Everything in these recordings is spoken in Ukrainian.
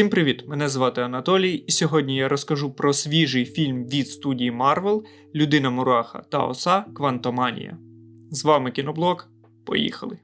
Всім привіт! Мене звати Анатолій, і сьогодні я розкажу про свіжий фільм від студії Marvel Людина Мураха та Оса Квантоманія. З вами кіноблог. Поїхали!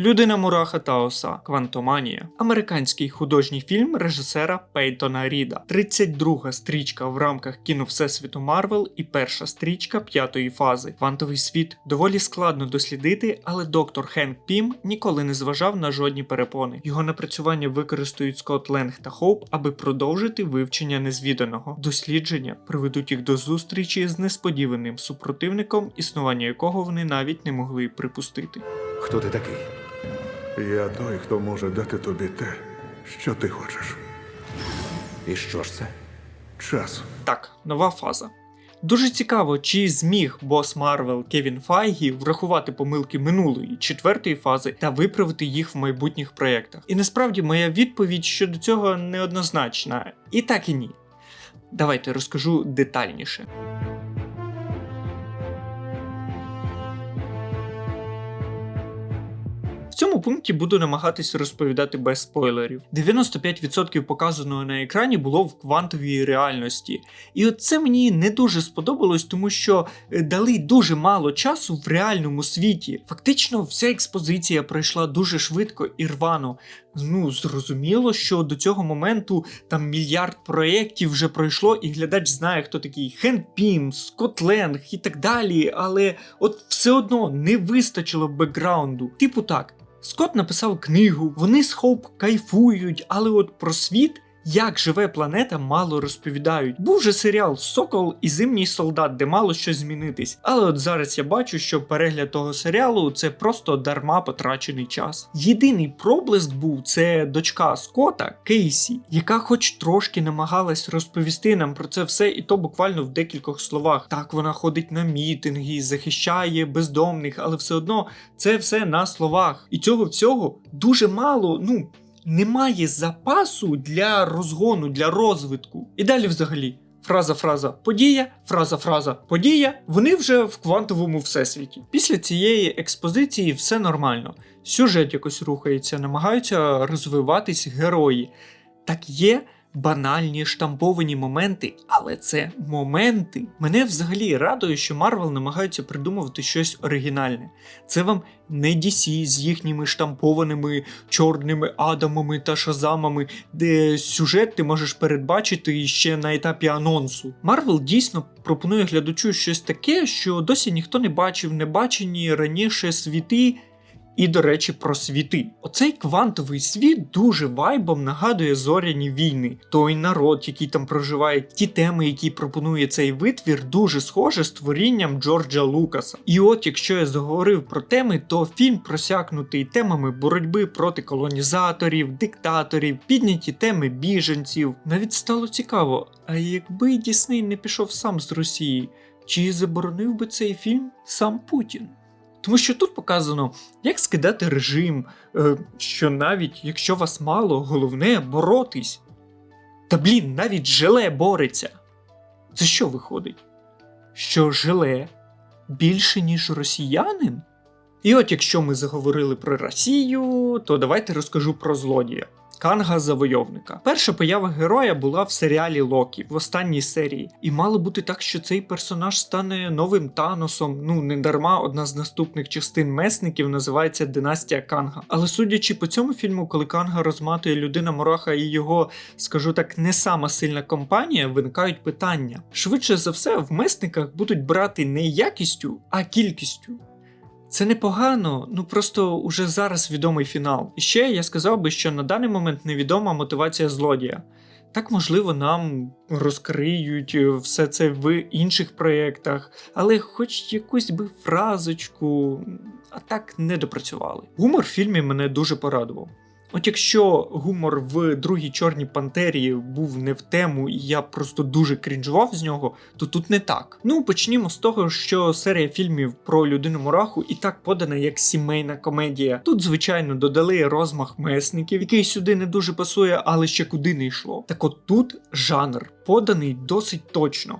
Людина Мураха та Оса Квантоманія американський художній фільм режисера Пейтона Ріда, 32-га стрічка в рамках кіно Всесвіту Марвел і перша стрічка п'ятої фази. Квантовий світ доволі складно дослідити, але доктор Хенк Пім ніколи не зважав на жодні перепони. Його напрацювання використають Скотт Ленг та Хоуп, аби продовжити вивчення незвіданого. Дослідження приведуть їх до зустрічі з несподіваним супротивником, існування якого вони навіть не могли припустити. Хто ти такий? Я той, хто може дати тобі те, що ти хочеш. І що ж це? Час. Так, нова фаза. Дуже цікаво, чи зміг бос Марвел Кевін Файгі врахувати помилки минулої четвертої фази та виправити їх в майбутніх проєктах. І насправді моя відповідь щодо цього неоднозначна. І так і ні. Давайте розкажу детальніше. Цьому пункті буду намагатись розповідати без спойлерів. 95% показаного на екрані було в квантовій реальності. І от це мені не дуже сподобалось, тому що е, дали дуже мало часу в реальному світі. Фактично, вся експозиція пройшла дуже швидко і рвано. Ну, зрозуміло, що до цього моменту там мільярд проєктів вже пройшло, і глядач знає, хто такий Хен Пім, Скотт Ленг і так далі. Але от все одно не вистачило бекграунду. Типу так. Скотт написав книгу, вони з Хоуп кайфують, але от про світ, як живе планета, мало розповідають. Був же серіал Сокол і Зимній солдат, де мало що змінитись. Але от зараз я бачу, що перегляд того серіалу це просто дарма потрачений час. Єдиний проблиск був це дочка Скотта Кейсі, яка хоч трошки намагалась розповісти нам про це все, і то буквально в декількох словах. Так, вона ходить на мітинги, захищає бездомних, але все одно це все на словах. І цього всього дуже мало. Ну. Немає запасу для розгону, для розвитку. І далі взагалі. Фраза, фраза, подія, фраза, фраза, подія. Вони вже в квантовому всесвіті. Після цієї експозиції все нормально. Сюжет якось рухається, намагаються розвиватись герої. Так є банальні штамповані моменти, але це моменти. Мене взагалі радує, що Марвел намагаються придумувати щось оригінальне. Це вам не DC з їхніми штампованими чорними адамами та шазамами, де сюжет ти можеш передбачити ще на етапі анонсу. Марвел дійсно пропонує глядачу щось таке, що досі ніхто не бачив, не бачені раніше світи. І, до речі, про світи. Оцей квантовий світ дуже вайбом нагадує зоряні війни. Той народ, який там проживає, ті теми, які пропонує цей витвір, дуже схоже з творінням Джорджа Лукаса. І от, якщо я заговорив про теми, то фільм просякнутий темами боротьби проти колонізаторів, диктаторів, підняті теми біженців. Навіть стало цікаво, а якби Дісней не пішов сам з Росії, чи заборонив би цей фільм сам Путін? Тому що тут показано, як скидати режим, е, що навіть якщо вас мало, головне боротись. Та блін, навіть желе бореться. Це що виходить? Що желе більше, ніж росіянин? І от якщо ми заговорили про Росію, то давайте розкажу про злодія. Канга Завойовника. Перша поява героя була в серіалі Локі в останній серії, і мало бути так, що цей персонаж стане новим Таносом. Ну не дарма одна з наступних частин месників називається Династія Канга. Але судячи по цьому фільму, коли Канга розматує людина Мураха і його, скажу так, не сама сильна компанія, виникають питання. Швидше за все, в месниках будуть брати не якістю, а кількістю. Це непогано, ну просто уже зараз відомий фінал. І ще я сказав би, що на даний момент невідома мотивація злодія. Так, можливо, нам розкриють все це в інших проєктах, але хоч якусь би фразочку, а так не допрацювали. Гумор в фільмі мене дуже порадував. От якщо гумор в другій чорній пантері був не в тему, і я просто дуже крінжував з нього, то тут не так. Ну почнімо з того, що серія фільмів про людину мураху і так подана як сімейна комедія. Тут, звичайно, додали розмах месників, який сюди не дуже пасує, але ще куди не йшло. Так от тут жанр поданий досить точно.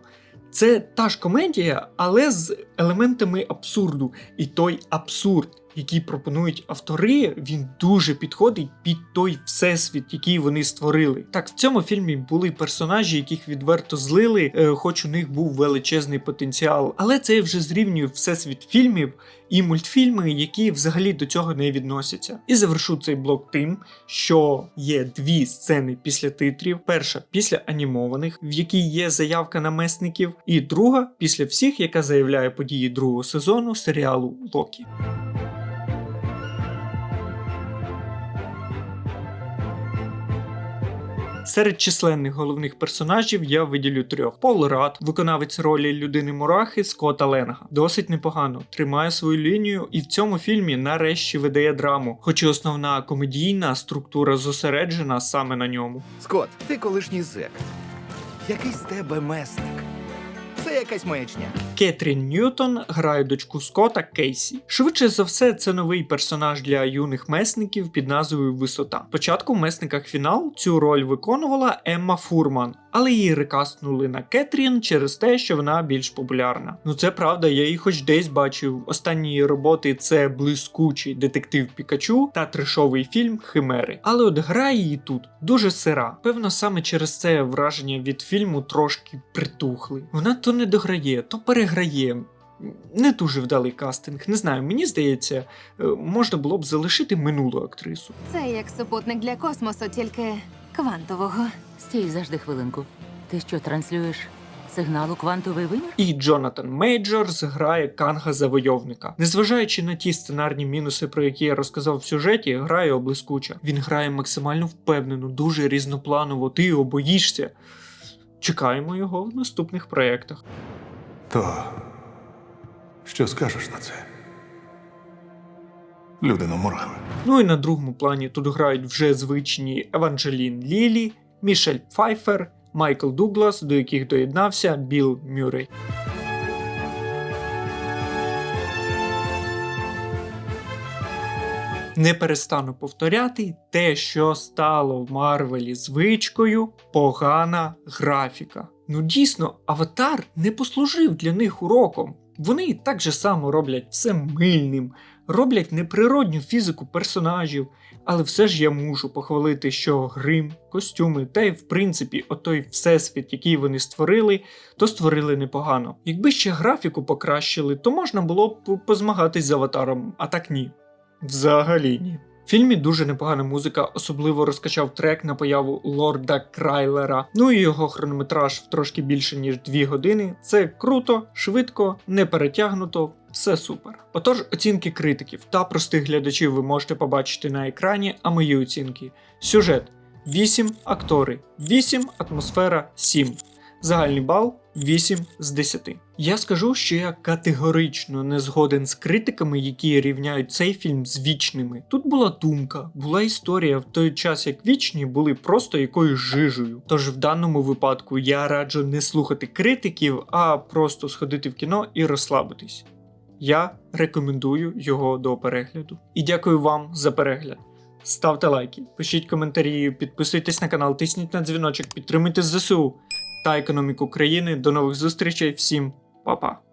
Це та ж комедія, але з елементами абсурду. І той абсурд який пропонують автори, він дуже підходить під той всесвіт, який вони створили. Так, в цьому фільмі були персонажі, яких відверто злили, е, хоч у них був величезний потенціал. Але це я вже зрівнюю всесвіт фільмів і мультфільми, які взагалі до цього не відносяться. І завершу цей блок тим, що є дві сцени після титрів: перша після анімованих, в якій є заявка на месників, і друга після всіх, яка заявляє події другого сезону серіалу Локі. Серед численних головних персонажів я виділю трьох: Пол Рад, виконавець ролі людини Мурахи Скотта Ленга. Досить непогано, тримає свою лінію і в цьому фільмі нарешті видає драму, хоч і основна комедійна структура зосереджена саме на ньому. Скот, ти колишній зек. Який з тебе месник? Це якась маячня. Кетрін Ньютон грає дочку Скота Кейсі. Швидше за все, це новий персонаж для юних месників під назвою Висота. Спочатку в месниках фінал цю роль виконувала Емма Фурман, але її рекастнули на Кетрін через те, що вона більш популярна. Ну це правда, я її хоч десь бачив. Останні її роботи це блискучий детектив Пікачу та трешовий фільм Химери. Але от грає її тут дуже сира. Певно, саме через це враження від фільму трошки притухли. Вона то не дограє, то переграє. Не дуже вдалий кастинг. Не знаю, мені здається, е, можна було б залишити минулу актрису. Це як супутник для космосу, тільки квантового. Стій завжди хвилинку. Ти що транслюєш сигнал у квантовий вимір? І Джонатан Мейджорс грає Канга Завойовника. Незважаючи на ті сценарні мінуси, про які я розказав в сюжеті, грає облискуча. Він грає максимально впевнено, дуже різнопланово, ти його боїшся. Чекаємо його в наступних проєктах. То що скажеш на це? Людино мурахи. Ну і на другому плані тут грають вже звичні Еванджелін Лілі, Мішель Пфайфер, Майкл Дуглас, до яких доєднався Білл Мюррей. Не перестану повторяти те, що стало в Марвелі звичкою погана графіка. Ну дійсно, аватар не послужив для них уроком. Вони так же само роблять все мильним, роблять неприродню фізику персонажів, але все ж я мушу похвалити, що грим, костюми та й в принципі отой всесвіт, який вони створили, то створили непогано. Якби ще графіку покращили, то можна було б позмагатись з аватаром, а так ні. Взагалі ні. В фільмі дуже непогана музика, особливо розкачав трек на появу Лорда Крайлера. Ну і його хронометраж в трошки більше ніж 2 години. Це круто, швидко, не перетягнуто, все супер. Отож, оцінки критиків та простих глядачів ви можете побачити на екрані, а мої оцінки. Сюжет 8 актори, 8 атмосфера 7. Загальний бал 8 з 10. Я скажу, що я категорично не згоден з критиками, які рівняють цей фільм з вічними. Тут була думка, була історія в той час, як вічні були просто якоюсь жижею. Тож в даному випадку я раджу не слухати критиків, а просто сходити в кіно і розслабитись. Я рекомендую його до перегляду. І дякую вам за перегляд. Ставте лайки, пишіть коментарі, підписуйтесь на канал, тисніть на дзвіночок, підтримуйте ЗСУ та економіку країни. До нових зустрічей, всім Papa. Pa.